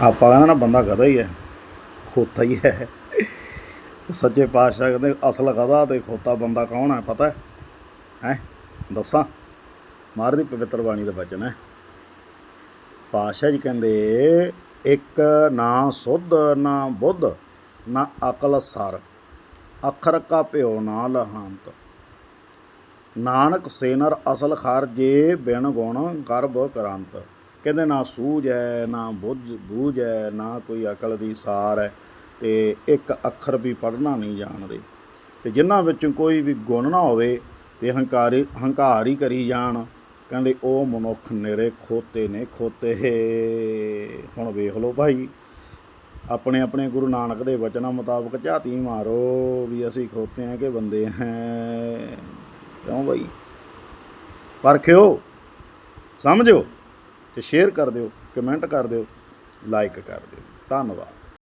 ਆਪਾਂ ਕਹਿੰਦੇ ਨਾ ਬੰਦਾ ਗਧਾ ਹੀ ਹੈ, ਖੋਤਾ ਹੀ ਹੈ। ਸੱਚੇ ਪਾਤਸ਼ਾਹ ਕਹਿੰਦੇ ਅਸਲ ਗਧਾ ਤੇ ਖੋਤਾ ਬੰਦਾ ਕੌਣ ਹੈ, ਪਤਾ ਹੈ? ਹੈ? ਦੱਸਾਂ। ਮਹਾਰਾਜ ਦੀ ਪਵਿੱਤਰ ਬਾਣੀ ਦਾ ਬਚਨ ਹੈ। ਪਾਤਸ਼ਾਹ ਜੀ ਕਹਿੰਦੇ, ਇੱਕ ਨਾ ਸੁਧ, ਨਾ ਬੁੱਧ, ਨਾ ਅਕਲ ਸਰ, ਅੱਖਰ ਕਾ ਭਿਓ ਨਾ ਲਹਾਂਤ। ਨਾਨਕ ਸੇਨਰ ਅਸਲ ਖਾਰ ਜੇ ਬਿਨ ਗੁਣ ਕਰਬ ਕਰੰਤ। ਕਹਿੰਦੇ ਨਾ ਸੂਝ ਹੈ, ਨਾ ਬੁੱਝ, ਬੂਝ ਹੈ, ਨਾ ਕੋਈ ਅਕਲ ਦੀ ਸਾਰ ਹੈ ਤੇ ਇੱਕ ਅੱਖਰ ਵੀ ਪੜ੍ਹਨਾ ਨਹੀਂ ਜਾਣਦੇ। ਤੇ ਜਿਨ੍ਹਾਂ ਵਿੱਚੋਂ ਕੋਈ ਵੀ ਗੁਣ ਨਾ ਹੋਵੇ ਤੇ ਹੰਕਾਰੀ, ਹੰਕਾਰ ਹੀ ਕਰੀ ਜਾਣ, ਕਹਿੰਦੇ ਉਹ ਮਨੁੱਖ ਨਿਰੇ ਖੋਤੇ ਨੇ ਖੋਤੇ। ਹੁਣ ਵੇਖ ਲਓ ਭਾਈ, ਆਪਣੇ ਆਪਣੇ ਗੁਰੂ ਨਾਨਕ ਦੇ ਵਚਨਾਂ ਮੁਤਾਬਕ ਝਾਤੀ ਮਾਰੋ ਵੀ ਅਸੀਂ ਖੋਤੇ ਹਾਂ ਕਿ ਬੰਦੇ ਹਾਂ। ਕਿਉਂ ਭਾਈ? ਪਰਖਿਓ ਸਮਝੋ ਤੇ ਸ਼ੇਅਰ ਕਰ ਦਿਓ ਕਮੈਂਟ ਕਰ ਦਿਓ ਲਾਈਕ ਕਰ ਦਿਓ। ਧੰਨਵਾਦ।